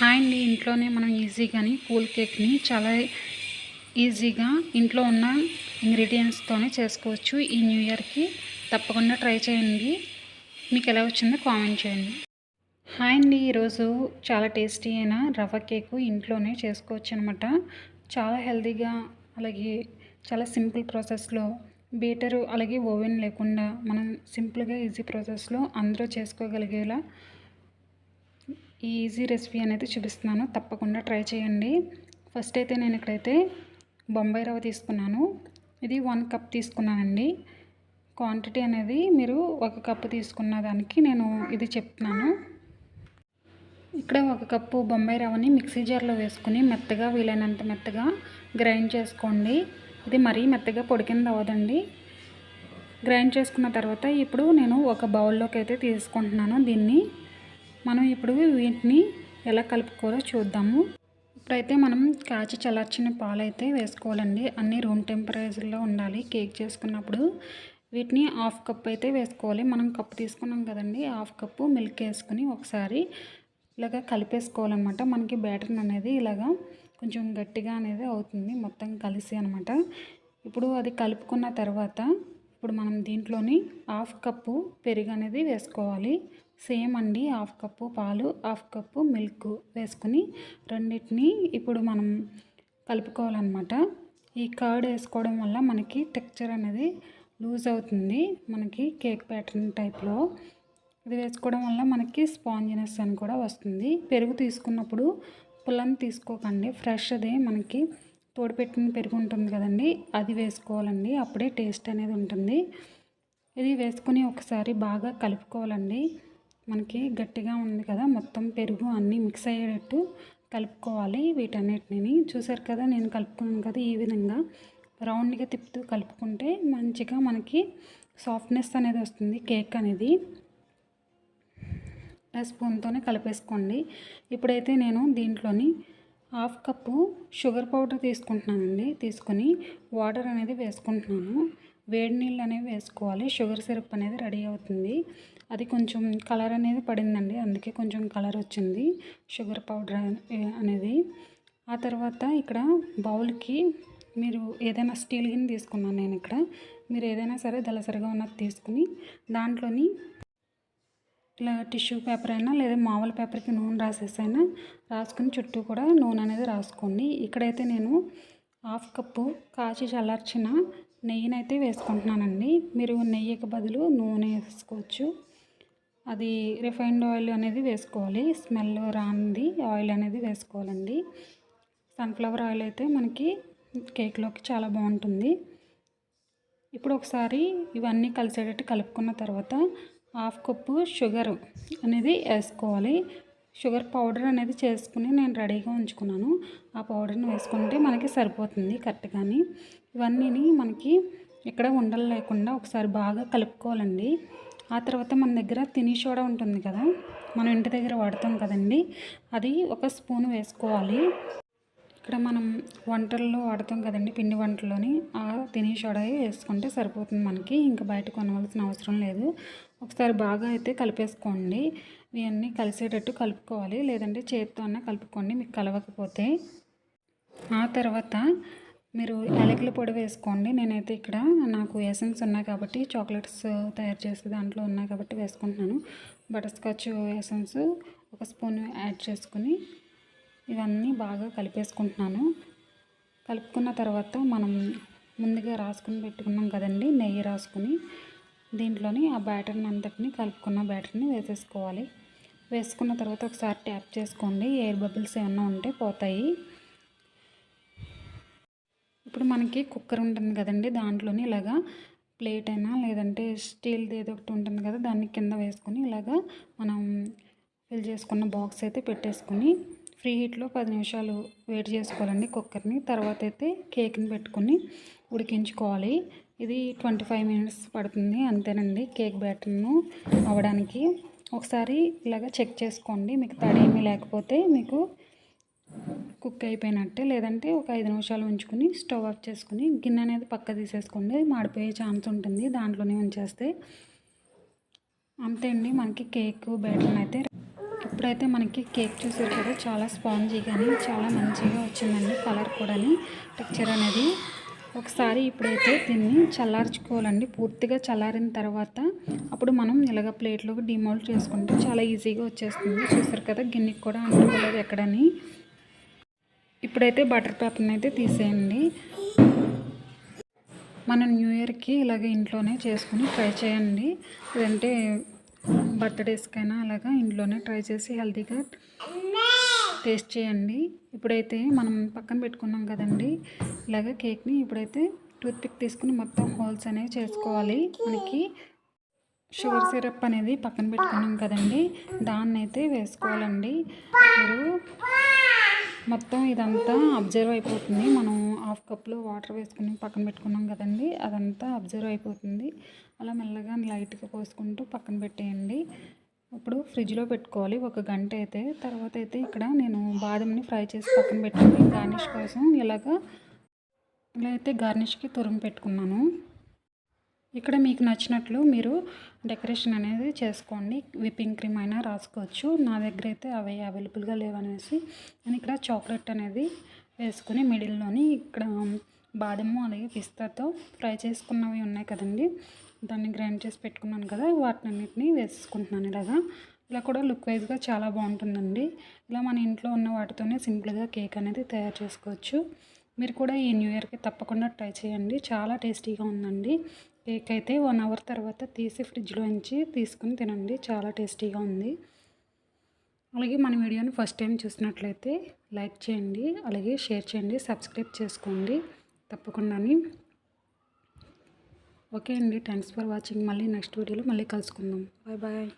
Hi అండి ఇంట్లోనే మనం ఈజీగాని కూల్ కేక్ని చాలా ఈజీగా ఇంట్లో ఉన్న ఇంగ్రీడియంట్స్తోనే చేసుకోవచ్చు. ఈ న్యూ ఇయర్కి తప్పకుండా ట్రై చేయండి. మీకు ఎలా వచ్చిందో కామెంట్ చేయండి. హాయ్ అండి. ఈరోజు చాలా టేస్టీ అయిన రవ్వ కేకు ఇంట్లోనే చేసుకోవచ్చు అనమాట చాలా హెల్తీగా అలాగే చాలా సింపుల్ ప్రాసెస్లో బీటరు అలాగే ఓవెన్ లేకుండా మనం సింపుల్గా ఈజీ ప్రాసెస్లో అందరూ చేసుకోగలిగేలా ఈ ఈజీ రెసిపీ అనేది చూపిస్తున్నాను. తప్పకుండా ట్రై చేయండి. ఫస్ట్ అయితే నేను ఇక్కడైతే బొంబాయి రవ్వ తీసుకున్నాను. ఇది వన్ కప్ తీసుకున్నానండి. క్వాంటిటీ అనేది మీరు ఒక కప్పు తీసుకున్న దానికి నేను ఇది చెప్తున్నాను. ఇక్కడ ఒక కప్పు బొంబాయి రవ్వని మిక్సీ జార్లో వేసుకుని మెత్తగా వీలైనంత మెత్తగా గ్రైండ్ చేసుకోండి. ఇది మరీ మెత్తగా పొడికింద అవ్వదండి. గ్రైండ్ చేసుకున్న తర్వాత ఇప్పుడు నేను ఒక బౌల్లోకి అయితే తీసుకుంటున్నాను దీన్ని. మనం ఇప్పుడు వీటిని ఎలా కలుపుకోవాలో చూద్దాము. ఇప్పుడైతే మనం కాచి చల్లార్చిన పాలు అయితే వేసుకోవాలండి. అన్నీ రూమ్ టెంపరేచర్లో ఉండాలి. కేక్ చేసుకున్నప్పుడు వీటిని హాఫ్ కప్ అయితే వేసుకోవాలి. మనం కప్పు తీసుకున్నాం కదండి హాఫ్ కప్పు మిల్క్ వేసుకుని ఒకసారి ఇలాగ కలిపేసుకోవాలన్నమాట. మనకి బ్యాటర్ అనేది ఇలాగా కొంచెం గట్టిగా అనేది అవుతుంది. మొత్తం కలిసి అనమాట ఇప్పుడు అది కలుపుకున్న తర్వాత ఇప్పుడు మనం దీంట్లోని హాఫ్ కప్పు పెరుగు అనేది వేసుకోవాలి. సేమ్ అండి. హాఫ్ కప్పు పాలు హాఫ్ కప్పు మిల్క్ వేసుకుని రెండింటిని ఇప్పుడు మనం కలుపుకోవాలన్నమాట. ఈ కర్డ్ వేసుకోవడం వల్ల మనకి టెక్చర్ అనేది లూజ్ అవుతుంది. మనకి కేక్ ప్యాటర్న్ టైప్లో. ఇది వేసుకోవడం వల్ల మనకి స్పాంజినెస్ అని కూడా వస్తుంది. పెరుగు తీసుకున్నప్పుడు పుల్లని తీసుకోకండి. ఫ్రెష్ అదే మనకి తోడుపెట్టిన పెరుగు ఉంటుంది కదండి. అది వేసుకోవాలండి. అప్పుడే టేస్ట్ అనేది ఉంటుంది. ఇది వేసుకొని ఒకసారి బాగా కలుపుకోవాలండి. మనకి గట్టిగా ఉంది కదా మొత్తం పెరుగు అన్నీ మిక్స్ అయ్యేటట్టు కలుపుకోవాలి వీటన్నిటిని. చూసారు కదా నేను కలుపుకున్నాను కదా ఈ విధంగా. రౌండ్గా తిప్పుతూ కలుపుకుంటే మంచిగా మనకి సాఫ్ట్నెస్ అనేది వస్తుంది కేక్ అనేది. స్పూన్తోనే కలిపేసుకోండి. ఇప్పుడైతే నేను దీంట్లోని హాఫ్ కప్పు షుగర్ పౌడర్ తీసుకుంటున్నానండి. తీసుకొని వాటర్ అనేది వేసుకుంటున్నాను. వేడి నీళ్ళు అనేవి వేసుకోవాలి. షుగర్ సిరప్ అనేది రెడీ అవుతుంది. అది కొంచెం కలర్ అనేది పడిందండి. అందుకే కొంచెం కలర్ వచ్చింది. షుగర్ పౌడర్ అనేది. ఆ తర్వాత ఇక్కడ బౌల్కి మీరు ఏదైనా స్టీల్ గిన్నె తీసుకున్నాను నేను ఇక్కడ. మీరు ఏదైనా సరే దళసరిగా ఉన్నది తీసుకుని దాంట్లోని ఇలా టిష్యూ పేపర్ అయినా లేదా మామూలు పేపర్కి నూనె రాసేసైనా రాసుకుని చుట్టూ కూడా నూనె అనేది రాసుకోండి. ఇక్కడైతే నేను హాఫ్ కప్పు కాచి చల్లార్చిన నెయ్యినైతే వేసుకుంటున్నానండి. మీరు నెయ్యికి బదులు నూనె వేసుకోవచ్చు. అది రిఫైన్డ్ ఆయిల్ అనేది వేసుకోవాలి. స్మెల్ రాంది ఆయిల్ అనేది వేసుకోవాలండి. సన్ఫ్లవర్ ఆయిల్ అయితే మనకి కేక్లోకి చాలా బాగుంటుంది. ఇప్పుడు ఒకసారి ఇవన్నీ కలిసేటట్టు కలుపుకున్న తర్వాత హాఫ్ కప్పు షుగర్ అనేది వేసుకోవాలి. షుగర్ పౌడర్ అనేది చేసుకుని నేను రెడీగా ఉంచుకున్నాను. ఆ పౌడర్ని వేసుకుంటే మనకి సరిపోతుంది కరెక్ట్గాని. ఇవన్నీ మనకి ఇక్కడ ఉండలు లేకుండా ఒకసారి బాగా కలుపుకోవాలండి. ఆ తర్వాత మన దగ్గర తిని సోడా ఉంటుంది కదా మనం ఇంటి దగ్గర వాడతాం కదండి. అది ఒక స్పూన్ వేసుకోవాలి. ఇక్కడ మనం వంటల్లో వాడతాం కదండి పిండి వంటల్లోని. ఆ తిని సోడా వేసుకుంటే సరిపోతుంది మనకి. ఇంకా బయట కొనవలసిన అవసరం లేదు. ఒకసారి బాగా అయితే కలిపేసుకోండి. ఇవన్నీ కలిసేటట్టు కలుపుకోవాలి. లేదంటే చేతితో అన్న కలుపుకోండి మీకు కలవకపోతే. ఆ తర్వాత మీరు యాలకుల పొడి వేసుకోండి. నేనైతే ఇక్కడ నాకు ఎసెన్స్ ఉన్నాయి కాబట్టి చాక్లెట్స్ తయారు చేసే దాంట్లో ఉన్నాయి కాబట్టి వేసుకుంటున్నాను. బటర్ స్కాచ్ ఎసెన్స్ ఒక స్పూన్ యాడ్ చేసుకుని ఇవన్నీ బాగా కలిపేసుకుంటున్నాను. కలుపుకున్న తర్వాత మనం ముందుగా రాసుకుని పెట్టుకున్నాం కదండి నెయ్యి రాసుకుని. దీంట్లోని ఆ బ్యాటర్ని అంతటిని కలుపుకున్న బ్యాటర్ని వేసేసుకోవాలి. వేసుకున్న తర్వాత ఒకసారి ట్యాప్ చేసుకోండి ఎయిర్ బబుల్స్ ఏమన్నా ఉంటే పోతాయి. ఇప్పుడు మనకి కుక్కర్ ఉంటుంది కదండి దాంట్లోని ఇలాగా ప్లేట్ అయినా లేదంటే స్టీల్ది ఏదో ఒకటి ఉంటుంది కదా దాన్ని కింద వేసుకొని ఇలాగా మనం ఫిల్ చేసుకున్న బాక్స్ అయితే పెట్టేసుకొని ఫ్రీ హీట్లో పది నిమిషాలు వెయిట్ చేసుకోవాలండి కుక్కర్ని. తర్వాత అయితే కేక్ని పెట్టుకొని ఉడికించుకోవాలి. ఇది ట్వంటీ ఫైవ్ మినిట్స్ పడుతుంది అంతేనండి కేక్ బ్యాటర్ను అవ్వడానికి. ఒకసారి ఇలాగ చెక్ చేసుకోండి. మీకు తడేమీ లేకపోతే మీకు కుక్ అయిపోయినట్టే. లేదంటే ఒక ఐదు నిమిషాలు ఉంచుకుని స్టవ్ ఆఫ్ చేసుకుని గిన్నె అనేది పక్క తీసేసుకోండి. మాడిపోయే ఛాన్స్ ఉంటుంది దాంట్లోనే ఉంచేస్తే. అంతే అండి మనకి కేక్ బ్యాటర్ అయితే ఇప్పుడైతే మనకి కేక్ చూసారు కదా చాలా స్పాంజీ కానీ చాలా మంచిగా వచ్చిందండి కలర్ కూడాని. టెక్చర్ అనేది ఒకసారి ఇప్పుడైతే దీన్ని చల్లార్చుకోవాలండి. పూర్తిగా చల్లారిన తర్వాత అప్పుడు మనం ఇలాగ ప్లేట్లోకి డిమోల్డ్ చేసుకుంటే చాలా ఈజీగా వచ్చేస్తుంది. చూసారు కదా గిన్నెకి కూడా అంటుకోలేదు ఎక్కడని. ఇప్పుడైతే బటర్ పేపర్ని అయితే తీసేయండి. మనం న్యూ ఇయర్కి ఇలాగ ఇంట్లోనే చేసుకుని ట్రై చేయండి. లేదంటే బర్త్డేస్కైనా అలాగా ఇంట్లోనే ట్రై చేసి హెల్తీగా టేస్ట్ చేయండి. ఇప్పుడైతే మనం పక్కన పెట్టుకున్నాం కదండి. ఇలాగ కేక్ని ఇప్పుడైతే టూత్పిక్ తీసుకుని మొత్తం హోల్స్ అనేవి చేసుకోవాలి. మనకి షుగర్ సిరప్ అనేది పక్కన పెట్టుకున్నాం కదండి. దాన్ని అయితే వేసుకోవాలండి. మీరు మొత్తం ఇదంతా అబ్జర్వ్ అయిపోతుంది. మనం హాఫ్ కప్లో వాటర్ వేసుకుని పక్కన పెట్టుకున్నాం కదండి అదంతా అబ్జర్వ్ అయిపోతుంది. అలా మెల్లగా లైట్గా పోసుకుంటూ పక్కన పెట్టేయండి. ఇప్పుడు ఫ్రిడ్జ్లో పెట్టుకోవాలి ఒక గంట అయితే. తర్వాత అయితే ఇక్కడ నేను బాదంని ఫ్రై చేసి పక్కన పెట్టుకుని గార్నిష్ కోసం ఇలాగ ఇలా అయితే గార్నిష్కి తురుము పెట్టుకున్నాను. ఇక్కడ మీకు నచ్చినట్లు మీరు డెకరేషన్ అనేది చేసుకోండి. విప్పింగ్ క్రీమ్ అయినా రాసుకోవచ్చు. నా దగ్గర అయితే అవి అవైలబుల్గా లేవనేసి నేను ఇక్కడ చాక్లెట్ అనేది వేసుకుని మిడిల్లోని ఇక్కడ బాదము అలాగే పిస్తాతో ఫ్రై చేసుకున్నవి ఉన్నాయి కదండి. దాన్ని గ్రైండ్ చేసి పెట్టుకున్నాను కదా వాటినన్నిటిని వేసుకుంటున్నాను ఇలాగా. ఇలా కూడా లుక్ వైజ్గా చాలా బాగుంటుందండి. ఇలా మన ఇంట్లో ఉన్న వాటితోనే సింపుల్గా కేక్ అనేది తయారు చేసుకోవచ్చు. మీరు కూడా ఈ న్యూ ఇయర్కి తప్పకుండా ట్రై చేయండి. చాలా టేస్టీగా ఉందండి. కేక్ అయితే వన్ అవర్ తర్వాత తీసి ఫ్రిడ్జ్లో ఉంచి తీసుకుని తినండి. చాలా టేస్టీగా ఉంది. అలాగే మన వీడియోని ఫస్ట్ టైం చూసినట్లయితే లైక్ చేయండి. అలాగే షేర్ చేయండి. సబ్స్క్రైబ్ చేసుకోండి. తప్పకుండాని. ఓకే అండి. Thanks for watching. మళ్ళీ నెక్స్ట్ వీడియోలో మళ్ళీ కలుసుకుందాం. Bye bye.